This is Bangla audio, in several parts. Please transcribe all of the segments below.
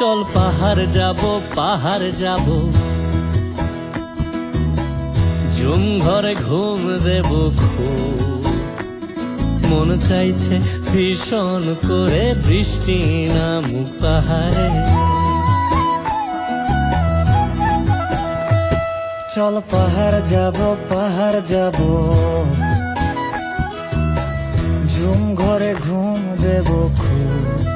চল পাহাড় যাব পাহাড় যাব। জুম ঘরে ঘুম দেব মন চাইছে ভীষণ করে বৃষ্টি নামুক পাহাড়ে। চল পাহাড় যাব পাহাড় যাব। ঝুম ঘরে ঘুম দেব খুব।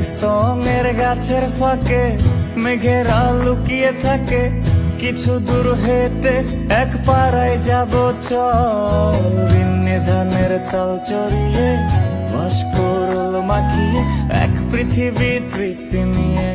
কীর্তনের গাছের ফাঁকে মেঘেরা লুকিয়ে থাকে। কিছু দূর হেঁটে এক পাড়ায় যাব, চল। ভিন্নে ধানের চাল চড়িয়ে বাস করল মাখিয়ে এক পৃথিবী তৃপ্তি নিয়ে